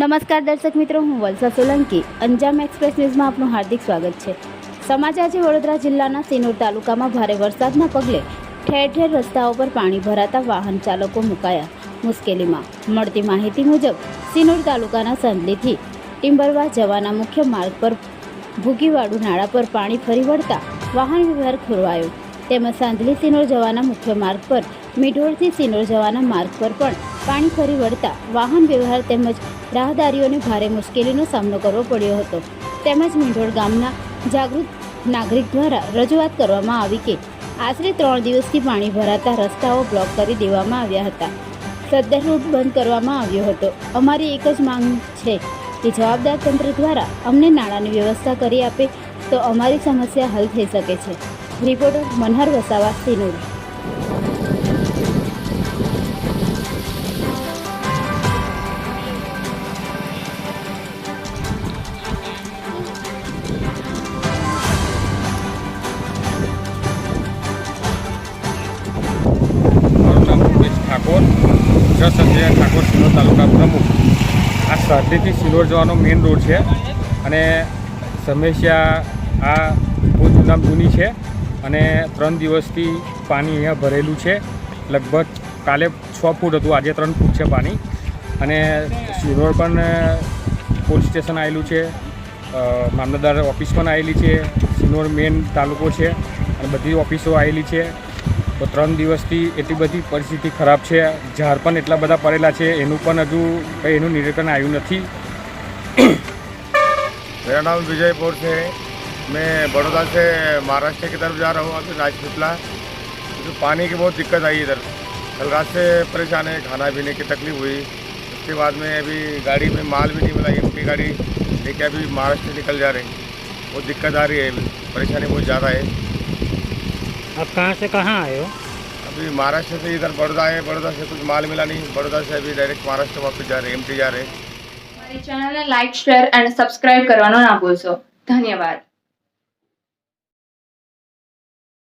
નમસ્કાર દર્શક મિત્રો, હું વલસા સોલંકી. અંજામ એક્સપ્રેસ ન્યૂઝમાં આપનું હાર્દિક સ્વાગત છે. સમાચાર છે વડોદરા જિલ્લાના સિનોર તાલુકામાં ભારે વરસાદના પગલે ઠેર ઠેર રસ્તાઓ પર પાણી ભરાતા વાહન ચાલકો મુકાયા મુશ્કેલીમાં. મળતી માહિતી મુજબ, સિનોર તાલુકાના સંદલીથી ટિમ્બરવા જવાના મુખ્ય માર્ગ પર ભૂગીવાડુ નાળા પર પાણી ફરી વળતા વાહન વ્યવહાર ખોરવાયો. તેમજ સાંધલી સિનોર જવાના મુખ્ય માર્ગ પર, મીઢોળથી સિનોર જવાના માર્ગ પર પણ પાણી ફરી વળતા વાહન વ્યવહાર તેમજ રાહદારીઓને ભારે મુશ્કેલીનો સામનો કરવો પડ્યો હતો. તેમજ મીંઢોળ ગામના જાગૃત નાગરિક દ્વારા રજૂઆત કરવામાં આવી કે આશરે ત્રણ દિવસથી પાણી ભરાતા રસ્તાઓ બ્લોક કરી દેવામાં આવ્યા હતા. સદ્દર રૂટ બંધ કરવામાં આવ્યો હતો. અમારી એક જ માંગ છે કે જવાબદાર તંત્ર દ્વારા અમને નાણાંની વ્યવસ્થા કરી આપે તો અમારી સમસ્યા હલ થઈ શકે છે. રિપોર્ટર મનહર વસાવા, સિનોર. જસ સંજય ઠાકોર સિનોર તાલુકા પ્રમુખ. આ શરદીથી સિલોર જવાનો મેઇન રોડ છે. અને સમસ્યા આ બહુ જૂના જૂની છે. અને ત્રણ દિવસથી પાણી અહીંયા ભરેલું છે. લગભગ કાલે છ ફૂટ હતું, આજે ત્રણ ફૂટ છે પાણી. અને સિનોર પણ પોલીસ સ્ટેશન આવેલું છે. મામલતદાર ઓફિસ પણ આવેલી છે. સિનોર મેઇન તાલુકો છે. અને બધી ઓફિસો આવેલી છે. તો ત્રણ દિવસથી એટલી બધી પરિસ્થિતિ ખરાબ છે ઝાડ પણ એટલા બધા પડેલા છે એનું પણ હજુ કંઈ એનું નિરીક્ષણ આવ્યું નથી मेरा नाम विजय पौर से है मैं बड़ौदा से महाराष्ट्र की तरफ जा रहा हूँ अभी राजपीपला तो पानी की बहुत दिक्कत आई इधर कल रात से परेशान है खाना पीने की तकलीफ हुई उसके बाद में अभी गाड़ी में माल भी नहीं मिला एम गाड़ी लेके अभी महाराष्ट्र निकल जा रहे हैं बहुत दिक्कत आ रही है परेशानी बहुत ज़्यादा है आप कहाँ से कहाँ आए हो अभी महाराष्ट्र से इधर बड़ौदा है बड़ौदा से कुछ माल मिला नहीं बड़ौदा से अभी डायरेक्ट महाराष्ट्र वापस जा रहे हैं एम जा रहे हैं મારી ચેનલને લાઇક શેર અને સબસ્ક્રાઇબ કરવાનો ના ભૂલશો ધન્યવાદ